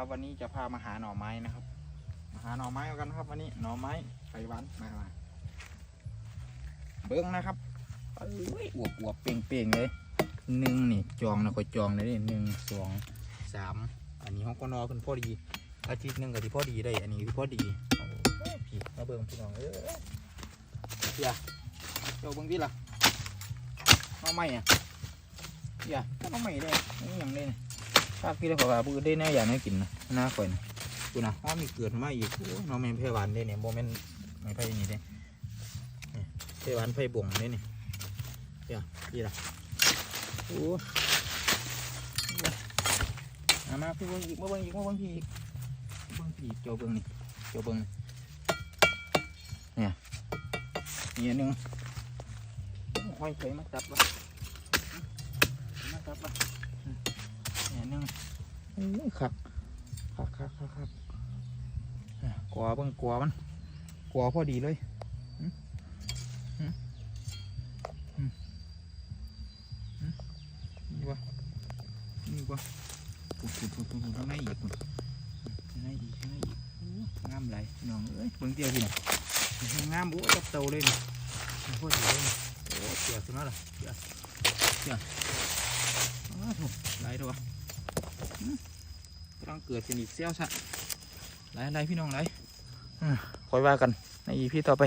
นะครับ วันนี้จะพามาหาหน่อไม้นะครับ มาหาหน่อไม้กันครับ วันนี้หน่อไม้ไผ่หวานมามาเบิ้งนะครับเอ้ยอวบอวบเป่งเป่งเลยหนึ่งนี่จองนะคอจองเลยนี่หนึ่งสองสามอันนี้ห้องก็นอขึ้นพอดี อาทิตย์หนึ่งก็ที่พอดีได้ อันนี้คือพอดีโอ้ยพี่มาเบิ้งพี่น้องเอ้ยเฮียเจ้าเบิ้งพี่ล่ะหน่อไม้อะเฮียหน่อไม้เลยนี่อย่างนี้ ภาคพี่ได้ขอว่าปืนได้แน่อย่างนี้กินนะหน้าข่อยนะกูนะห้อมีเกิดมาอีกโอ้น้องแม่นเพหวานได้เนี่ยโมเมนไม่ไพ่นี่เด้นี่เพหวานไพ่บ่งได้นี่ยเดี๋ยวดีละโอ้มามาพี่เบิ้งอีกมาเบิ้งอีกมาเบิ้งพี่อีกเบิ้งพี่อีกโจเบิ้งนี่โจเบิ้งนี่เนี่ยนี่อันหนึงห้อยเคยมาจับวะมาจับวะ โอ้ยคักคักคักคักคักกลัวเบิ่งกลัวมันกลัวพอดีเลยนี่วะนี่วะปุ๊บปุ๊บปุ๊บปุ๊บข้างในอีกปุ๊บข้างในอีกข้างในอีกงามไหลน้องเอ้ยเบิ่งเตี้ยพี่น่ะงามโอ้จับเตาเลยนี่พอดีเลยโอ้เตี้ยสุดแล้วล่ะเตี้ยเตี้ยอ้าวโถ่ไหลายตัวต้ องเกิดเป็นอีกเซี่ยวชะไหลายๆพี่น้องไหลคอยว่ากันในอีพีต่อไป